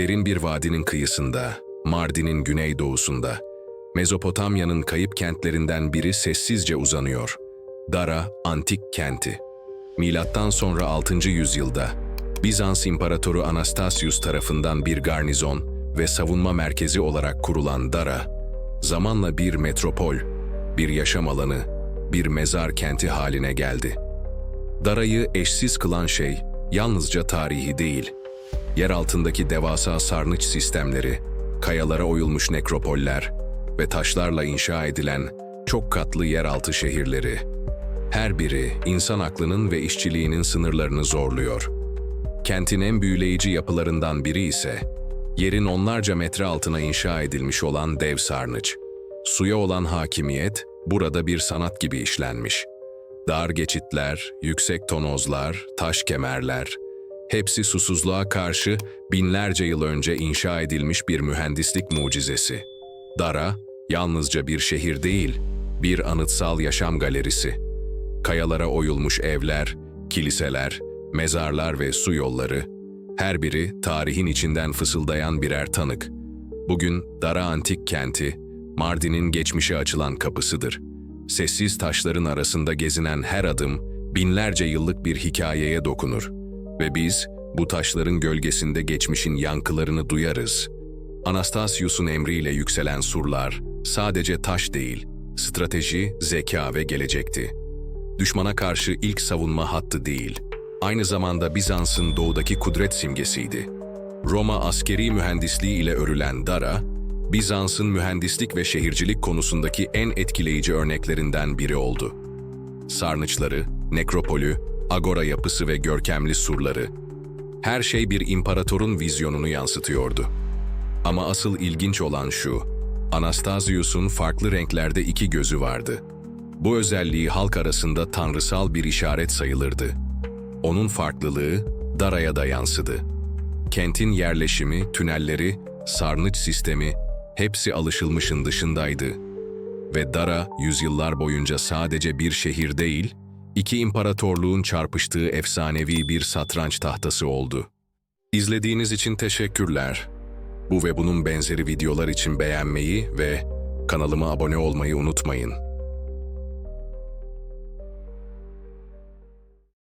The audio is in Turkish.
Derin bir vadinin kıyısında, Mardin'in güneydoğusunda, Mezopotamya'nın kayıp kentlerinden biri sessizce uzanıyor. Dara Antik Kenti. Milattan sonra 6. yüzyılda Bizans İmparatoru Anastasius tarafından bir garnizon ve savunma merkezi olarak kurulan Dara, zamanla bir metropol, bir yaşam alanı, bir mezar kenti haline geldi. Dara'yı eşsiz kılan şey yalnızca tarihi değil, yer altındaki devasa sarnıç sistemleri, kayalara oyulmuş nekropoller ve taşlarla inşa edilen çok katlı yeraltı şehirleri. Her biri insan aklının ve işçiliğinin sınırlarını zorluyor. Kentin en büyüleyici yapılarından biri ise yerin onlarca metre altına inşa edilmiş olan dev sarnıç. Suya olan hakimiyet burada bir sanat gibi işlenmiş. Dar geçitler, yüksek tonozlar, taş kemerler, hepsi susuzluğa karşı binlerce yıl önce inşa edilmiş bir mühendislik mucizesi. Dara, yalnızca bir şehir değil, bir anıtsal yaşam galerisi. Kayalara oyulmuş evler, kiliseler, mezarlar ve su yolları, her biri tarihin içinden fısıldayan birer tanık. Bugün Dara Antik Kenti, Mardin'in geçmişe açılan kapısıdır. Sessiz taşların arasında gezinen her adım, binlerce yıllık bir hikayeye dokunur. Ve biz, bu taşların gölgesinde geçmişin yankılarını duyarız. Anastasius'un emriyle yükselen surlar, sadece taş değil, strateji, zeka ve gelecekti. Düşmana karşı ilk savunma hattı değil, aynı zamanda Bizans'ın doğudaki kudret simgesiydi. Roma askeri mühendisliği ile örülen Dara, Bizans'ın mühendislik ve şehircilik konusundaki en etkileyici örneklerinden biri oldu. Sarnıçları, nekropolü, agora yapısı ve görkemli surları, her şey bir imparatorun vizyonunu yansıtıyordu. Ama asıl ilginç olan şu, Anastasius'un farklı renklerde iki gözü vardı. Bu özelliği halk arasında tanrısal bir işaret sayılırdı. Onun farklılığı Dara'ya da yansıdı. Kentin yerleşimi, tünelleri, sarnıç sistemi hepsi alışılmışın dışındaydı. Ve Dara yüzyıllar boyunca sadece bir şehir değil, iki imparatorluğun çarpıştığı efsanevi bir satranç tahtası oldu. İzlediğiniz için teşekkürler. Bu ve bunun benzeri videolar için beğenmeyi ve kanalıma abone olmayı unutmayın.